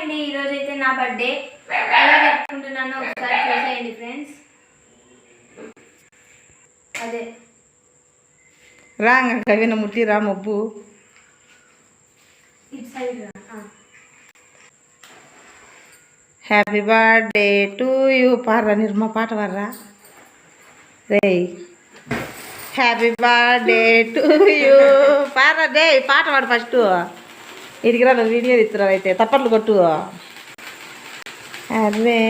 అండి ఈరోజు అయితే నా బర్త్డే ఎలా జరుపుకుంటున్నానో ఒకసారి చూసేయండి ఫ్రెండ్స్ అదే. రాంగ కవిన ముట్టి రా మబ్బు. హ్యాపీ బర్త్డే టు యూ పార్రా నిర్మా పాట వర్రా రే హ్యాపీ బర్త్డే టు యూ పార్రా డే పాట పాడు ఫస్ట్ ఇదికి రా నువ్వు వీడియో ఇస్తున్నారు అయితే. తప్పట్లు కొట్టు. అరే.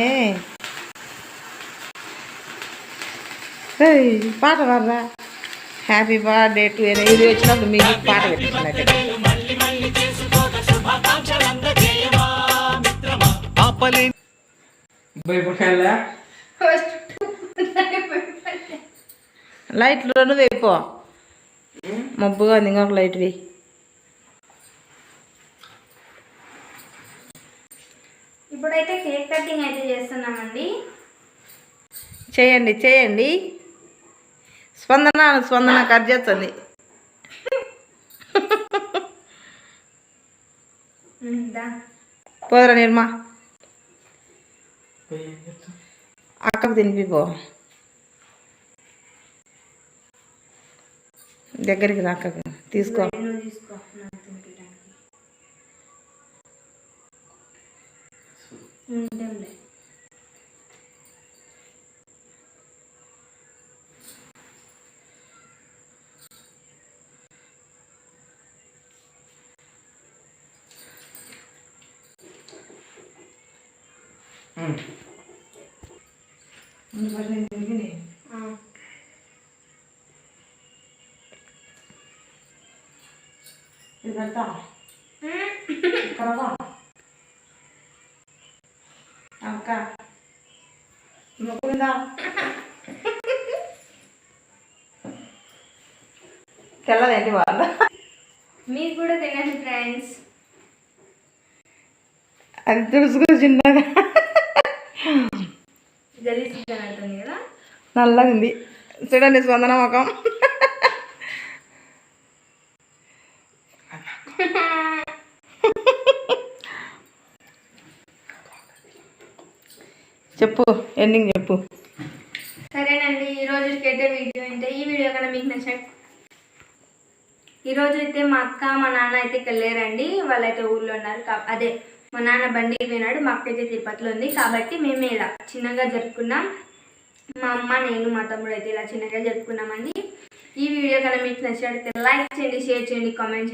పాట పాడరా. హ్యాపీ బర్త్డే టు ఇది వచ్చినప్పుడు మీకు పాట ఫస్ట్ లైట్లు రెండు వేపో మబ్బుగా ఉంది ఇంకొక లైట్ వేయి. ఇప్పుడైతే కేక్ కటింగ్ అయితే చేస్తున్నామండి. చేయండి చేయండి. స్పందన స్పందన కట్ చేస్తుంది. పోదరా నిర్మా. అక్కకు తినిపిపో దగ్గరికి రా అక్కకు. తీసుకో. ഉണ്ട്. ഉണ്ട് ഇതാ കുറവാ? అక్క. మొక్కుందా తెల్లదేంటి వాళ్ళ మీరు కూడా తినండి ఫ్రెండ్స్. అది తుడుచుకో చిన్నగా గలీజ్ కదా? నల్లగా ఉంది చూడండి స్పందన ముఖం. చెప్పు ఎండింగ్ చెప్పు. సరేనండి ఈ రోజుకైతే అయితే వీడియో అంటే ఈ వీడియో కన్నా మీకు నచ్చండి ఈ రోజు అయితే మా అక్క మా నాన్న అయితే వెళ్ళారండి వాళ్ళైతే ఊర్లో ఉన్నారు కా- అదే మా నాన్న బండి పోయినాడు మా అక్క అయితే తిరుపతిలో ఉంది. కాబట్టి మేము ఇలా చిన్నగా జరుపుకున్నాం. మా అమ్మ నేను మా తమ్ముడు అయితే ఇలా చిన్నగా జరుపుకున్నామండి. ఈ వీడియో కన్నా మీకు నచ్చినట్లయితే లైక్ చేయండి షేర్ చేయండి కామెంట్ చేయండి.